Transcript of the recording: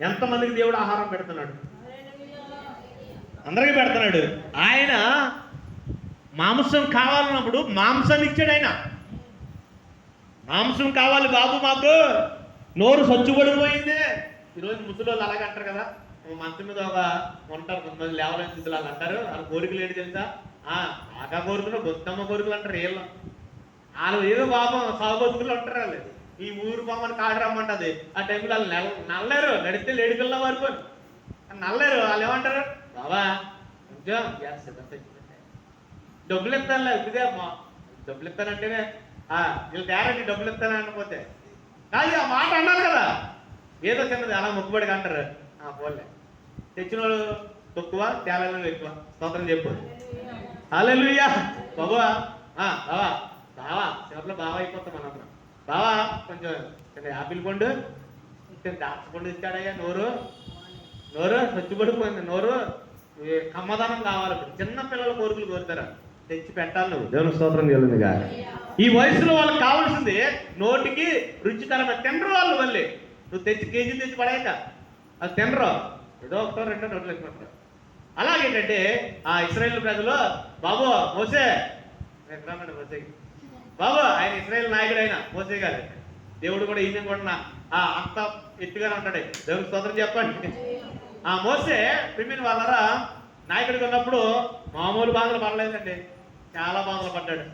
ఎంతమందికి దేవుడు ఆహారం పెడుతున్నాడు? అందరికీ పెడుతున్నాడు. ఆయన మాంసం కావాలన్నప్పుడు మాంసాన్ని ఇచ్చాడు ఆయన. మాంసం కావాలి బాబు మాకు. నోరు సచ్చుబడిపోయింది. ఈరోజు ముసలోళ్ళు అలాగే అంటారు కదా. మంత మంచం మీద ఒక ఉంటారు కొంతమంది లేవలేని స్థితిలో అలా అంటారు. వాళ్ళ కోరికలు ఏంటి తెలుసా? ఆ ఆగా కోరికలు బొత్తమ్మ కోరికలు అంటారు వీళ్ళు వాళ్ళు ఏదో పాపం సాగుబతుకులు ఉంటారు వాళ్ళు. ఈ ఊరు పామని కాడు రమ్మంటది. ఆ టైంలో వాళ్ళు నెల నల్లేరు. నడిస్తే లేడికల్లా వరకు. నల్లేరు. వాళ్ళు ఏమంటారు? బాబా తెచ్చిపెట్టే. డబ్బులు ఇస్తానులే అమ్మా. డబ్బులు ఇస్తానంటేనే. ఆ, వీళ్ళు గ్యారెంటీ డబ్బులు ఇస్తాను అనకపోతే. కాదు ఆ మాట అన్నారు కదా. ఏదో చిన్నది అలా మొక్కుబడిగా అంటారు. ఆ పోలే తెచ్చిన వాళ్ళు తక్కువ తేలలో ఎక్కువ. స్తోత్రం చెప్పు. బాబా ఆ బావా బావా చివరిలో బావా అయిపోతాం మనం బావా కొంచెం యాపిల్ పండు. కొంచెం ద్రాక్ష పండు ఇచ్చాడయ్యా నోరు. నోరు స్వచ్ఛపడిపోయింది నోరు. కమ్మదనం కావాలి చిన్న పిల్లల కోరికలు కోరుతారా. తెచ్చి పెట్టాలి నువ్వు. దేవుని స్తోత్రం కలిగిందిగా ఈ వయసులో వాళ్ళకి కావాల్సింది నోటికి రుచికరమైన తినరు వాళ్ళు మళ్ళీ. నువ్వు తెచ్చి కేజీ తెచ్చి పడేయక. అది తినరు. ఏదో ఒకటో రెండో నోట్లు వేసుకుంటారు. అలాగేంటంటే ఆ ఇస్రాయేల్ ప్రజలు బాబు మోసే. రమ్మండి మోసే బాబు ఆయన ఇస్రాయల్ నాయకుడు అయినా మోసే గారు. దేవుడు కూడా ఈయన కూడా ఆ అంత ఎత్తుగానే ఉంటాడు. దేవుడు స్తోత్రం చెప్పండి. ఆ మోసే పిమ్మిన వాళ్ళరా నాయకుడికి ఉన్నప్పుడు మామూలు బాధలు పడలేదండి. చాలా బాధలు పడ్డాడు.